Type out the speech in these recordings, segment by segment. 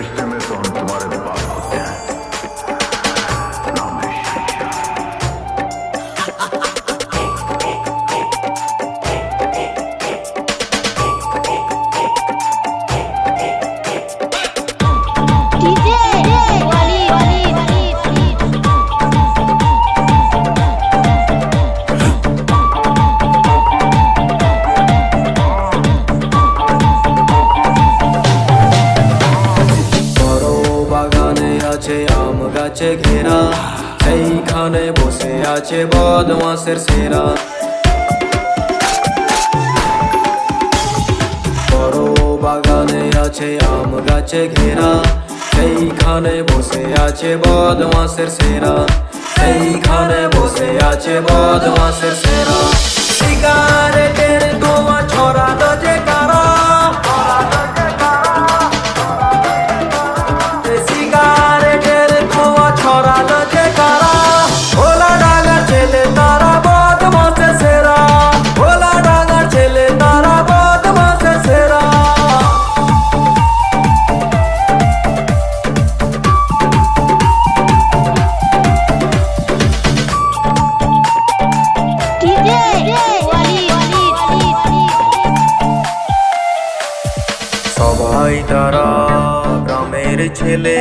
Ihre Stimme আম গাছে ঘেরা। সেইখানে বসে আছে বদমাসের সেরা। বড় বাগানে আছে আম গাছে ঘেরা। সেইখানে বসে আছে বদমাসের সেরা। সেইখানে বসে আছে বদমাসের সেরা। সিগারেটের তারা গ্রামের ছেলে,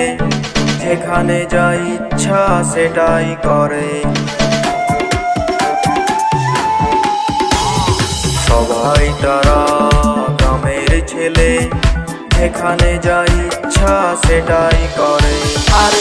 যেখানে যা ইচ্ছা সেটাই করে। সবাই তারা গ্রামের ছেলে, যেখানে যা ইচ্ছা সেটাই করে। আর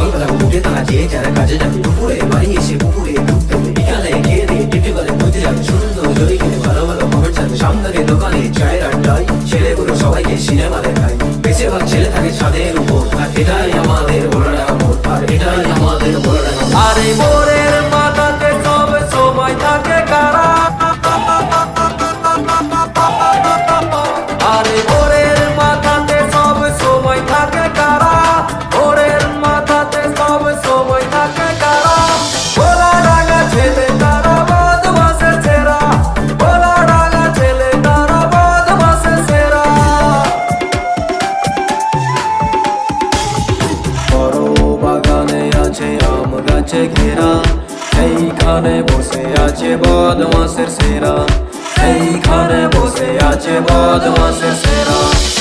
সকালবেলা উঠে তারা যে যারা কাজে যাবে দুপুরে বাড়ি এসে পুকুরে ডুবতে বিকালে খেয়ে দিয়ে টিপে করে বলতে যাবে। সুন্দর জড়ি ভালো ভালো খবর চাবে। সামনে দোকানে সেইখানে বসে আছে বদমাসের সেরা। এইখানে বসে আছে বদমাসের সেরা।